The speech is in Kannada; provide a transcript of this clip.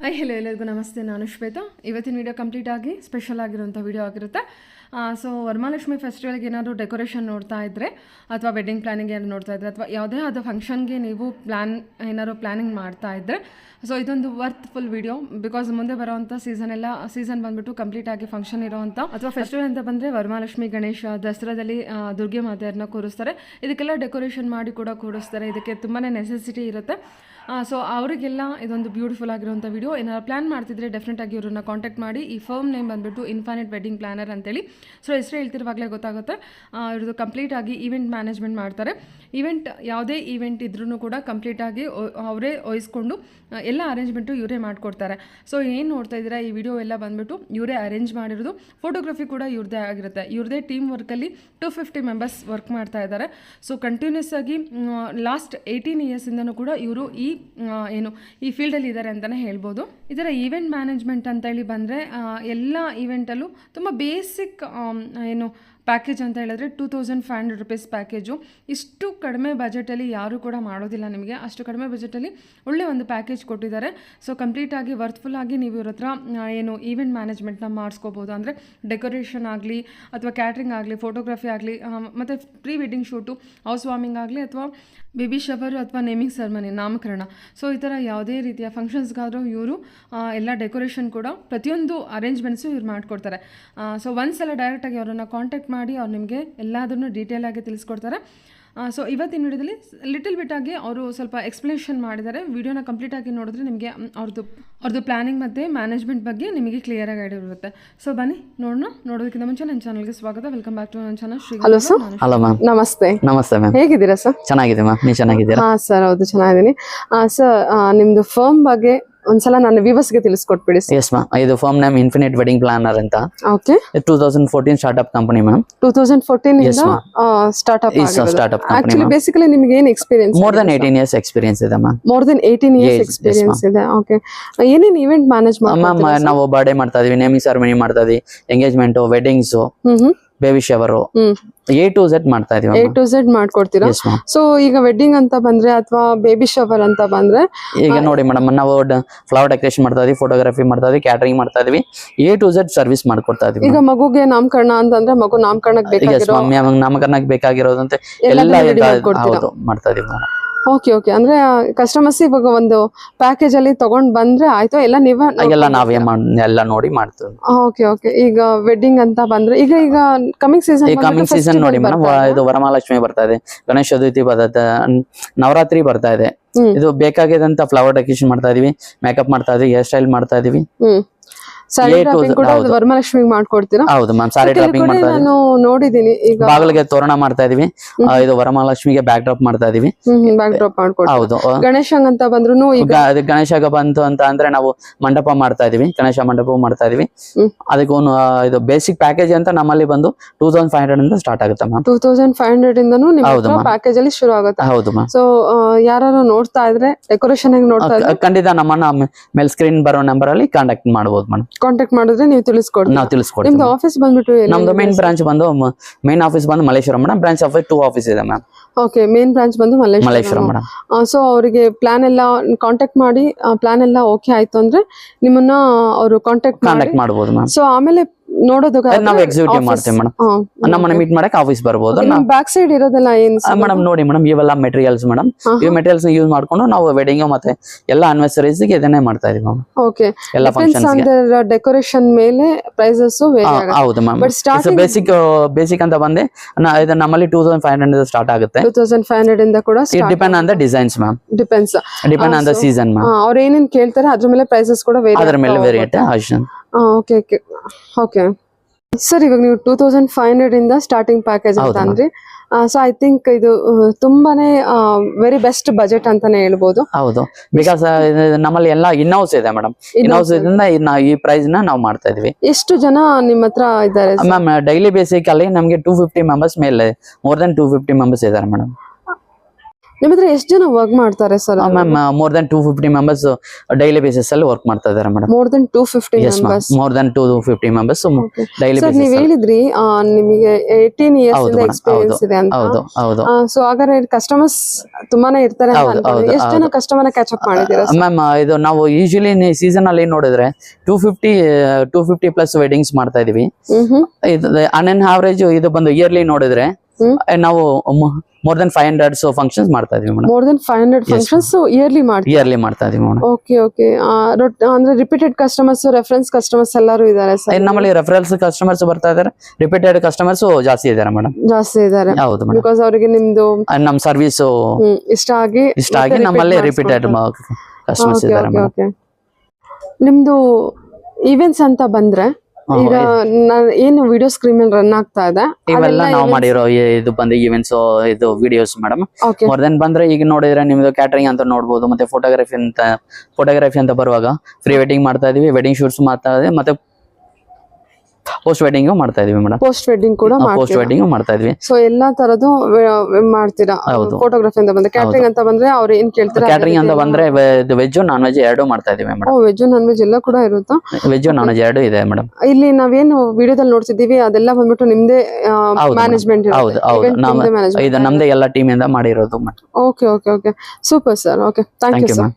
ಹಾಯ್ ಹೆಲೋ ಎಲ್ಲರಿಗೂ ನಮಸ್ತೆ. ನಾನು ಶ್ವೇತಾ. ಇವತ್ತಿನ ವಿಡಿಯೋ ಕಂಪ್ಲೀಟ್ ಆಗಿ ಸ್ಪೆಷಲ್ ಆಗಿರುವಂಥ ವಿಡಿಯೋ ಆಗಿರುತ್ತೆ. ಸೊ ವರಮಹಾಲಕ್ಷ್ಮಿ ಫೆಸ್ಟಿವಲ್ಗೆ ಏನಾದರೂ ಡೆಕೋರೇಷನ್ ನೋಡ್ತಾ ಇದ್ದರೆ ಅಥವಾ ವೆಡ್ಡಿಂಗ್ ಪ್ಲಾನಿಂಗ್ ಏನಾದ್ರು ನೋಡ್ತಾ ಇದ್ದರೆ ಅಥವಾ ಯಾವುದೇ ಆದ ಫಂಕ್ಷನ್ಗೆ ನೀವು ಪ್ಲ್ಯಾನ್ ಏನಾದ್ರು ಪ್ಲ್ಯಾನಿಂಗ್ ಮಾಡ್ತಾ ಇದ್ದರೆ ಸೊ ಇದೊಂದು ವರ್ತ್ ಫುಲ್ ವಿಡಿಯೋ ಬಿಕಾಸ್ ಮುಂದೆ ಬರೋವಂಥ ಸೀಸನ್ ಎಲ್ಲ ಸೀಸನ್ ಬಂದ್ಬಿಟ್ಟು ಕಂಪ್ಲೀಟ್ ಆಗಿ ಫಂಕ್ಷನ್ ಇರೋವಂಥ ಅಥವಾ ಫೆಸ್ಟಿವಲ್ ಅಂತ ಬಂದರೆ ವರಮಹಾಲಕ್ಷ್ಮಿ, ಗಣೇಶ, ದಸರಾದಲ್ಲಿ ದುರ್ಗೆ ಮಾತೆಯನ್ನು ಕೂರಿಸ್ತಾರೆ. ಇದಕ್ಕೆಲ್ಲ ಡೆಕೋರೇಷನ್ ಮಾಡಿ ಕೂಡ ಕೂಡಿಸ್ತಾರೆ ಇದಕ್ಕೆ ತುಂಬಾ ನೆಸೆಸಿಟಿ ಇರುತ್ತೆ. ಸೊ ಅವರಿಗೆಲ್ಲ ಇದೊಂದು ಬ್ಯೂಟಿಫುಲ್ ಆಗಿರುವಂಥ ವಿಡಿಯೋ ಏನಾರು ಪ್ಲ್ಯಾನ್ ಮಾಡ್ತಿದ್ರೆ ಡೆಫಿನೆಟ್ ಆಗಿ ಇವರನ್ನ ಕಾಂಟ್ಯಾಕ್ಟ್ ಮಾಡಿ. ಈ ಫರ್ಮ್ ನೇಮ್ ಬಂದ್ಬಿಟ್ಟು ಇನ್ಫಾನೆಟ್ ವೆಡ್ಡಿಂಗ್ ಪ್ಲಾನರ್ ಅಂತೇಳಿ. ಸೊ ಹೆಸರು ಹೇಳ್ತಿರುವಾಗಲೇ ಗೊತ್ತಾಗುತ್ತೆ. ಇವ್ರದ್ದು ಕಂಪ್ಲೀಟ್ ಆಗಿ ಈವೆಂಟ್ ಮ್ಯಾನೇಜ್ಮೆಂಟ್ ಮಾಡ್ತಾರೆ. ಈವೆಂಟ್ ಯಾವುದೇ ಈವೆಂಟ್ ಇದ್ರೂ ಕೂಡ ಕಂಪ್ಲೀಟಾಗಿ ಅವರೇ ವಹಿಸ್ಕೊಂಡು ಎಲ್ಲ ಅರೇಂಜ್ಮೆಂಟು ಇವರೇ ಮಾಡಿಕೊಡ್ತಾರೆ. ಸೊ ಏನು ನೋಡ್ತಾ ಇದ್ದೀರಾ? ಈ ವಿಡಿಯೋ ಎಲ್ಲ ಬಂದ್ಬಿಟ್ಟು ಇವರೇ ಅರೇಂಜ್ ಮಾಡಿರೋದು. ಫೋಟೋಗ್ರಫಿ ಕೂಡ ಇವ್ರದ್ದೇ ಆಗಿರುತ್ತೆ. ಇವ್ರದ್ದೇ ಟೀಮ್ ವರ್ಕಲ್ಲಿ ಟು ಫಿಫ್ಟಿ ಮೆಂಬರ್ಸ್ ವರ್ಕ್ ಮಾಡ್ತಾ ಇದ್ದಾರೆ. ಸೊ ಕಂಟಿನ್ಯೂಸ್ ಆಗಿ ಲಾಸ್ಟ್ ಏಯ್ಟೀನ್ ಇಯರ್ಸಿಂದನೂ ಕೂಡ ಇವರು ಈ ಏನು, ಈ ಫೀಲ್ಡಲ್ಲಿ ಇದ್ದಾರೆ ಅಂತಲೇ ಹೇಳ್ಬೋದು. ಇದರ ಈವೆಂಟ್ ಮ್ಯಾನೇಜ್ಮೆಂಟ್ ಅಂತ ಹೇಳಿ ಬಂದರೆ ಎಲ್ಲ ಈವೆಂಟಲ್ಲೂ ತುಂಬ ಬೇಸಿಕ್ ಏನು ಪ್ಯಾಕೇಜ್ ಅಂತ ಹೇಳಿದ್ರೆ two thousand five hundred rupees package ಇಷ್ಟು ಕಡಿಮೆ ಬಜೆಟಲ್ಲಿ ಯಾರೂ ಕೂಡ ಮಾಡೋದಿಲ್ಲ ನಿಮಗೆ. ಅಷ್ಟು ಕಡಿಮೆ ಬಜೆಟಲ್ಲಿ ಒಳ್ಳೆ ಒಂದು ಪ್ಯಾಕೇಜ್ ಕೊಟ್ಟಿದ್ದಾರೆ. ಸೊ ಕಂಪ್ಲೀಟಾಗಿ ವರ್ತ್ಫುಲ್ ಆಗಿ ನೀವು ಇವ್ರ ಹತ್ರ ಏನು ಈವೆಂಟ್ ಮ್ಯಾನೇಜ್ಮೆಂಟ್ನ ಮಾಡಿಸ್ಕೋಬೋದು. ಅಂದರೆ ಡೆಕೋರೇಷನ್ ಆಗಲಿ ಅಥವಾ ಕ್ಯಾಟ್ರಿಂಗ್ ಆಗಲಿ ಫೋಟೋಗ್ರಫಿ ಆಗಲಿ ಮತ್ತು pre wedding shoot house warming ಆಗಲಿ ಅಥವಾ ಬೇಬಿ ಶವರ್ ಅಥವಾ ನೇಮಿಂಗ್ ಸೆರೆಮನಿ ನಾಮಕರಣ. ಸೊ ಈ ಥರ ಯಾವುದೇ ರೀತಿಯ ಫಂಕ್ಷನ್ಸ್ಗಾದರೂ ಇವರು ಎಲ್ಲ ಡೆಕೋರೇಷನ್ ಕೂಡ ಪ್ರತಿಯೊಂದು ಅರೇಂಜ್ಮೆಂಟ್ಸು ಇವ್ರು ಮಾಡಿಕೊಡ್ತಾರೆ. ಸೊ ಒಂದ್ಸಲ ಡೈರೆಕ್ಟಾಗಿ ಅವರನ್ನು ಕಾಂಟ್ಯಾಕ್ಟ್ ಮಾಡಿ ಅವ್ರು ನಿಮಗೆ ಎಲ್ಲದನ್ನು ಡೀಟೇಲ್ ಆಗಿ ತಿಳಿಸ್ಕೊಡ್ತಾರೆ. ಸೊ ಇವತ್ತಿನ ವಿಡಿಯೋದಲ್ಲಿ ಲಿಟಲ್ ಬಿಟ್ ಆಗಿ ಅವರು ಸ್ವಲ್ಪ ಎಕ್ಸ್ಪ್ಲನೇಷನ್ ಮಾಡಿದ್ದಾರೆ. ವಿಡಿಯೋನ ಕಂಪ್ಲೀಟ್ ಆಗಿ ನೋಡಿದ್ರೆ ನಿಮಗೆ ಅವ್ರದ್ದು ಅವ್ರದ್ದು ಪ್ಲಾನಿಂಗ್ ಮತ್ತು ಮ್ಯಾನೇಜ್ಮೆಂಟ್ ಬಗ್ಗೆ ನಿಮಗೆ ಕ್ಲಿಯರ್ ಆಗಿ ಐಡಿಯಾ ಇರುತ್ತೆ. ಸೊ ಬನ್ನಿ ನೋಡೋಣ. ನೋಡೋದಕ್ಕಿಂತ ಮುಂಚೆ ನನ್ನ ಚಾನಲ್ಗೆ ಸ್ವಾಗತ. ವೆಲ್ಕಮ್ ಬ್ಯಾಕ್ ಟು ನನ್ನ channel Shri hello sir hello ma'am ನಮಸ್ತೆ. ನಮಸ್ತೆ ಮ್ಯಾಮ್ ಹೇಗಿದ್ದೀರಾ ಸರ್ ಚೆನ್ನಾಗಿದೆ ಮ್ಯಾಮ್ ನೀವು ಚೆನ್ನಾಗಿದ್ದೀರಾ? ಹಾ ಸರ್ ಹೌದು ಚೆನ್ನಾಗಿದ್ದೀನಿ. ಸರ್ ನಿಮ್ಮದು ಫರ್ಮ್ ಬಗ್ಗೆ ಒಂದ್ಸಲ ನನ್ನ ವ್ಯೂವರ್ಸ್ಗೆ ತಿಳಿಸ್ಕೊಟ್ಬಿಡಿ ಸರ್ ಎಸ್ ಮ್ಯಾಮ್ ಇದು firm name infinite wedding planner ಅಂತ. Okay two thousand fourteen startup company ma'am two thousand fourteen Yes, startup company, actually ma'am. Basically ನಿಮ್ಗೆ ಏನ್ experience more than eighteen years experience ಇದೆ ma'am more than eighteen years yes, experience ಇದೆ. ಓಕೆ ಏನೇನ್ ಇವೆಂಟ್ ಮ್ಯಾನೇಜ್ ಮ್ಯಾಮ್ ಮಾಡ್ತೀರಾ ನಾವು ಬರ್ಡೇ ಮಾಡ್ತಾ ಇದೀವಿ ನೇಮಿಂಗ್ ಸೆರೆಮನಿ ಮಾಡ್ತಾ ಇದೀವಿ engagement weddings hmm hmm. Baby shower A to Z ಮಾಡ್ತಾ ಇದೀವಿ ಎ ಟು ಝೆಡ್ ಮಾಡ್ಕೊಡ್ತೀರಾ? ಸೊ ಈಗ ವೆಡ್ಡಿಂಗ್ ಅಂತ ಬಂದ್ರೆ ಅಥವಾ ಬೇಬಿ ಶವರ್ ಅಂತ ಬಂದ್ರೆ ಈಗ ನೋಡಿ ಮೇಡಮ್ ನಾವು ಫ್ಲವರ್ ಡೆಕೋರೇಷನ್ ಮಾಡ್ತಾ ಇದೀವಿ ಫೋಟೋಗ್ರಫಿ ಮಾಡ್ತಾ ಇದೀವಿ ಕ್ಯಾಟರಿಂಗ್ ಮಾಡ್ತಾ ಇದೀವಿ. ಎ ಟು ಝೆಡ್ ಸರ್ವಿಸ್ ಮಾಡ್ಕೊಡ್ತಾ ಇದೀವಿ ಈಗ ಮಗುಗೆ ನಾಮಕರಣ ಅಂತಂದ್ರೆ ಮಗು ನಾಮಕರಣಕ್ಕೆ ಬೇಕಾಗಿರೋ ನಾಮಕರಣಕ್ಕೆ ಬೇಕಾಗಿರೋದಂತೆ ಎಲ್ಲ ಮಾಡ್ತಾ ಇದೀವಿ. ಓಕೆ ಓಕೆ ಅಂದ್ರೆ ಕಸ್ಟಮರ್ಸ್ ಇವಾಗ ಒಂದು ಪ್ಯಾಕೇಜ್ ಅಲ್ಲಿ ತಗೊಂಡ್ ಬಂದ್ರೆ ಆಯ್ತು ಎಲ್ಲ ನೀವೇ ಎಲ್ಲ ನಾವೇ ಎಲ್ಲ ನೋಡಿ ಮಾಡ್ತೀವಿ. ಓಕೆ ಓಕೆ ಈಗ ವೆಡ್ಡಿಂಗ್ ಅಂತ ಬಂದ್ರೆ ಈಗ ಈಗ ಕಮಿಂಗ್ ಸೀಸನ್ ಕಮಿಂಗ್ ಸೀಸನ್ ನೋಡಿ ಮೇಡಮ್ ಇದು. ವರಮಹಾಲಕ್ಷ್ಮಿ ಬರ್ತಾ ಇದೆ ಗಣೇಶ ಚತುರ್ಥಿ ಬರ್ತದೆ ನ್- ನವರಾತ್ರಿ ಬರ್ತಾ ಇದೆ. ಇದು ಬೇಕಾಗಿದಂತ ಫ್ಲವರ್ ಡೆಕೋರೇಷನ್ ಮಾಡ್ತಾ ಇದೀವಿ ಮೇಕಪ್ ಮಾಡ್ತಾ ಇದೀವಿ ಹೇರ್ ಸ್ಟೈಲ್ ಮಾಡ್ತಾ ಇದೀವಿ. ವರಮಹಾಲಕ್ಷ್ಮಿಗೆ ಮಾಡ್ಕೊಡ್ತೀರಾ? ಹೌದು ಮ್ಯಾಮ್ ಸಾರಿ ಕೆಲವು ಡ್ರಾಪಿಂಗ್ ಮಾಡ್ತಾ ನಾನು ನೋಡಿದೀನಿ ಈಗ. ಬಾಗಿಲಿಗೆ ತೋರಣ ಮಾಡ್ತಾ ಇದೀವಿ. ಇದು ವರಮಹಾಲಕ್ಷ್ಮಿಗೆ ಬ್ಯಾಕ್ ಡ್ರಾಪ್ ಮಾಡ್ತಾ ಇದೀವಿ. ಬ್ಯಾಕ್ ಡ್ರಾಪ್ ಹೌದು ಆ, ಅಂತ ಬಂದ್ರು ಈಗ. ಗ- ಅದು ಗಣೇಶ ಬಂತು ಅಂತ ಅಂದ್ರೆ ನಾವು ಮಂಟಪ ಮಾಡ್ತಾ ಇದೀವಿ. ಗಣೇಶ ಮಂಟಪ ಮಾಡ್ತಾ ಇದೀವಿ. ಅದಕ್ಕೊಂದು ಅದಕ್ಕೆ ಇದು ಬೇಸಿಕ್ ಪ್ಯಾಕೇಜ್ ಅಂತ ನಮ್ಮಲ್ಲಿ ಬಂದು ಟೂ ತೌಸಂಡ್ ಫೈವ್ ಹಂಡ್ರೆಡ್ ಇಂದ ಸ್ಟಾರ್ಟ್ ಆಗುತ್ತೆ ma'am two thousand five hundred ಇಂದನು ನಿಮ್ಮ ಪ್ಯಾಕೇಜ್ ಅಲ್ಲಿ ಶುರು ಆಗುತ್ತೆ. ಹೌದು ಮ್ಯಾಮ್ ಸೊ ಯಾರು ನೋಡ್ತಾ ಇದ್ರೆ ಡೆಕೋರೇಷನ್ ಹೆಂಗ್ ನೋಡ್ತಾ ಖಂಡಿತ ನಮ್ಮನ್ನ ಮೇಲ್ ಸ್ಕ್ರೀನ್ ಬರೋ ನಂಬರ್ ಅಲ್ಲಿ ಕಾಂಟ್ಯಾಕ್ಟ್ ಮಾಡಬಹುದು ಮೇಡಮ್ ಕಾಂಟ್ಯಾಕ್ಟ್ ಮಾಡಿದ್ರೆ ನೀವು ತಿಳಿಸ್ಕೊಡ್ತೀವಿ ನಾವು ತಿಳಿಸ್ಕೊಡ್ತೀವಿ. ನಿಮ್ದು ಆಫೀಸ್ ಬಂದ್ಬಿಟ್ಟು ನಮ್ದು ಮೇನ್ ಬ್ರಾಂಚ್ ಬಂದು ಮೇನ್ ಆಫೀಸ್ ಬಂದು Malleshwara madam branch office two office ಇದೆ ಮ್ಯಾಮ್. ಓಕೆ ಮೇನ್ ಬ್ರಾಂಚ್ ಬಂದು ಮಲ್ಲೇಶ್ವರ. ಮೇಡಮ್ ಸೊ ಅವರಿಗೆ ಪ್ಲಾನ್ ಎಲ್ಲ ಕಾಂಟ್ಯಾಕ್ಟ್ ಮಾಡಿ ಪ್ಲಾನ್ ಎಲ್ಲ ಓಕೆ ಆಯ್ತು ಅಂದ್ರೆ ನಿಮ್ಮನ್ನ ಅವರು ಕಾಂಟ್ಯಾಕ್ಟ್ ಕಾಂಟ್ಯಾಕ್ಟ್ ಮಾಡಬಹುದು ಸೊ ಆಮೇಲೆ ನೋಡೋದು ನಾವು ಎಕ್ಸಿಕ್ಯೂಟಿವ್ ಮಾಡ್ತೀವಿ ಮೇಡಮ್ ನಮ್ಮನ್ನ ಮೀಟ್ ಮಾಡಕ್ ಆಫೀಸ್ ಬರ್ಬೋದು. ಬ್ಯಾಕ್ ಸೈಡ್ ಇರೋದೆಲ್ಲ ಏನ್ ಮೇಡಮ್ ನೋಡಿ ಮೇಡಮ್ ಇವೆಲ್ಲ ಮೆಟೀರಿಯಲ್ಸ್ ಮೇಡಮ್ ಈ ಮೆಟೀರಿಯಲ್ಸ್ ಯೂಸ್ ಮಾಡ್ಕೊಂಡು ನಾವು ವೆಡ್ಡಿಂಗ್ ಮತ್ತೆ ಎಲ್ಲ ಗೆ ಇದನ್ನೇ ಮಾಡ್ತಾ ಇದೀವಿ ಮ್ಯಾಮ್ ಓಕೆ ಎಲ್ಲ ಫಂಕ್ಷನ್ಸ್ ಡೆಕೋರೇಷನ್ ಮೇಲೆ ಪ್ರೈಸಸ್ ಹೌದು ಮ್ಯಾಮ್ ಬೇಸಿಕ್ ಬೇಸಿಕ್ ಅಂತ ಬಂದೆ. ಇದು ನಮ್ಮಲ್ಲಿ two thousand five hundred start ಆಗುತ್ತೆ. ಟೂ ತೌಸಂಡ್ ಫೈವ್ ಹಂಡ್ರೆಡ್ ಇಂದ ಕೂಡ depend on the designs ma'am depends depend on the season ma'am ಅವ್ರು ಏನೇನ್ ಕೇಳ್ತಾರೆ ಅದ್ರ ಮೇಲೆ ಪ್ರೈಸಸ್ ಕೂಡ ಅದ್ರ ಮೇಲೆ variant option okay okay okay sir ಇವಾಗ ನೀವು ಟೂ ತೌಸಂಡ್ ಫೈವ್ ಹಂಡ್ರೆಡ್ ಇಂದ ಸ್ಟಾರ್ಟಿಂಗ್ ಪ್ಯಾಕೇಜ್ ಅಂತ ಅಂದ್ರೆ. ಸೊ ಐ ಥಿಂಕ್ ಇದು ತುಂಬಾನೇ ವೆರಿ ಬೆಸ್ಟ್ ಬಜೆಟ್ ಅಂತಾನೆ ಹೇಳ್ಬೋದು. ಹೌದು. ಬಿಕಾಸ್ ನಮ್ಮಲ್ಲಿ ಎಲ್ಲ ಇನ್ಹೌಸ್ ಇದೆ ಮೇಡಮ್ ಇನ್ಹೌಸ್ ಇದರಿಂದ ನಾವು ಈ ಪ್ರೈಸ್ನ ನಾವು ಮಾಡ್ತಾ ಇದೀವಿ. ಎಷ್ಟು ಜನ ನಿಮ್ಮ ಹತ್ರ ಇದ್ದಾರೆ ಮ್ಯಾಮ್ ಡೈಲಿ ಬೇಸಿಕ್ ಅಲ್ಲಿ ನಮಗೆ ಟೂ ಫಿಫ್ಟಿ ಮೆಂಬರ್ಸ್ ಮೇಲೆ more than two fifty members ಇದಾರೆ ಮೇಡಮ್ ನಿಮ್ಮ ಹತ್ರ ಎಷ್ಟು ಜನ ವರ್ಕ್ ಮಾಡ್ತಾರೆ sir ma'am more than two fifty members daily basis ಅಲ್ಲಿ ವರ್ಕ್ ಮಾಡ್ತಾ ಇದ್ದಾರೆ madam more than two fifty more than two fifty members daily basis ನೀವು ಹೇಳಿದ್ರಿ ನಿಮಗೆ ಏಯ್ಟೀನ್ ಇಯರ್ಸ್ ಇಂದ ಎಕ್ಸ್ಪೀರಿಯನ್ಸ್ ಇದೆ ಅಂತ. ಹೌದು ಹೌದು. ಸೊ ಹಾಗಾದ್ರೆ ಕಸ್ಟಮರ್ಸ್ ತುಂಬಾನೇ ಇರ್ತಾರೆ ಎಷ್ಟು ಜನ ಕಸ್ಟಮರ್ ಕ್ಯಾಚ್ ಅಪ್ ಮಾಡಿದ್ದೀರಾ? ಮ್ಯಾಮ್ ಇದು ನಾವು ಯೂಶಲಿ ಸೀಸನ್ ಅಲ್ಲಿ ನೋಡಿದ್ರೆ two fifty two fifty plus weddings ಮಾಡ್ತಾ ಇದೀವಿ. ಇದು ಆನ್ ಅನ್ ಆವರೇಜ್ ಇದು ಬಂದು ಇಯರ್ಲಿ ನೋಡಿದ್ರೆ ನಾವು more than five hundred functions ಮಾಡ್ತಾ ಇದೀವಿ madam. More than five hundred functions yearly ಮಾಡ್ತೀವಿ ಇಯರ್ಲಿ ಮಾಡ್ತಾ ಇದೀವಿ ಮೇಡಮ್. ಓಕೆ ಓಕೆ ಅಂದ್ರೆ ರಿಪೀಟೆಡ್ ಕಸ್ಟಮರ್ಸ್ ರೆಫರೆನ್ಸ್ ಕಸ್ಟಮರ್ಸ್ ಎಲ್ಲರೂ ಇದ್ದಾರೆ ಸರ್ ನಮ್ಮಲ್ಲಿ ರೆಫರೆನ್ಸ್ ಕಸ್ಟಮರ್ಸ್ ಬರ್ತಾ ಇದಾರೆ. ರಿಪೀಟೆಡ್ ಕಸ್ಟಮರ್ಸ್ ಜಾಸ್ತಿ ಇದಾರೆ ಮೇಡಮ್. ಜಾಸ್ತಿ ಇದ್ದಾರೆ ಹೌದು ಬಿಕಾಸ್ ಅವರಿಗೆ ನಿಮ್ದು ನಮ್ಮ ಸರ್ವಿಸ್ ಇಷ್ಟ ಆಗಿ ಇಷ್ಟ ಆಗಿ ನಮ್ಮಲ್ಲಿ ರಿಪೀಟೆಡ್ ಕಸ್ಟಮರ್ಸ್ ಇದಾರೆ ಮೇಡಮ್. ಓಕೆ ನಿಮ್ದು ಈವೆಂಟ್ಸ್ ಅಂತ ಬಂದ್ರೆ ಈಗ ನಾನು ಏನು ವಿಡಿಯೋ ಸ್ಕ್ರೀನ್ ಮೇಲೆ ರನ್ ಆಗ್ತಾ ಇದೆ. ಇವೆಲ್ಲ ನಾವು ಮಾಡಿರೋ ಇದು ಬಂದು ಈವೆಂಟ್ಸ್ ಇದು ವಿಡಿಯೋಸ್ ಮೇಡಮ್ ಮೋರ್ ದೆನ್ ಬಂದ್ರೆ ಈಗ ನೋಡಿದ್ರೆ ನಿಮ್ದು ಕ್ಯಾಟರಿಂಗ್ ಅಂತ ನೋಡ್ಬೋದು ಮತ್ತೆ ಫೋಟೋಗ್ರಫಿ ಅಂತ ಫೋಟೋಗ್ರಫಿ ಅಂತ ಬರುವಾಗ ಪ್ರೀ ವೆಡ್ಡಿಂಗ್ ಮಾಡ್ತಾ ಇದೀವಿ ವೆಡ್ಡಿಂಗ್ ಶೂಟ್ಸ್ ಮಾಡ್ತಾ ಇದೆ ಮತ್ತೆ ಪೋಸ್ಟ್ ವೆಡ್ಡಿಂಗ್ ಮಾಡ್ತಾ ಇದೀವಿ ಮೇಡಮ್. ಪೋಸ್ಟ್ ವೆಡ್ಡಿಂಗ್ ಕೂಡ ಪೋಸ್ಟ್ ವೆಡ್ಡಿಂಗ್ ಮಾಡ್ತಾ ಇದೀವಿ. ಸೊ ಎಲ್ಲಾ ತರದ್ದು ಮಾಡ್ತೀರಾ. ಫೋಟೋಗ್ರಫಿ ಅಂತ ಬಂದ್ರೆ ಕ್ಯಾಟರಿಂಗ್ ಅಂತ ಬಂದ್ರೆ ಅವ್ರು ಏನ್ ಕೇಳ್ತಾರೆ? ಕ್ಯಾಟರಿಂಗ್ ಅಂತ ಬಂದ್ರೆ ವೆಜ್ ನಾನ್ ವೆಜ್ ಎರಡು ಮಾಡ್ತಾ ಇದೀವಿ ಮೇಡಮ್. ವೆಜ್ ನಾನ್ ವೆಜ್ ಎಲ್ಲ ಕೂಡ ಇರುತ್ತಾ? ವೆಜ್ ನಾನ್ ವೆಜ್ ಎರಡು ಇದೆ ಮೇಡಮ್. ಇಲ್ಲಿ ನಾವೇನು ವಿಡಿಯೋದಲ್ಲಿ ನೋಡ್ತಿದೀವಿ ಅದೆಲ್ಲ ಬಂದ್ಬಿಟ್ಟು ನಿಮ್ದೇ ಮ್ಯಾನೇಜ್ಮೆಂಟ್ ಹೌದು ಹೌದು ಇದು ನಮ್ದೇ ಎಲ್ಲ ಟೀಮ್ ಇಂದ ಮಾಡಿರೋದು okay okay okay super sir okay thank you ma'am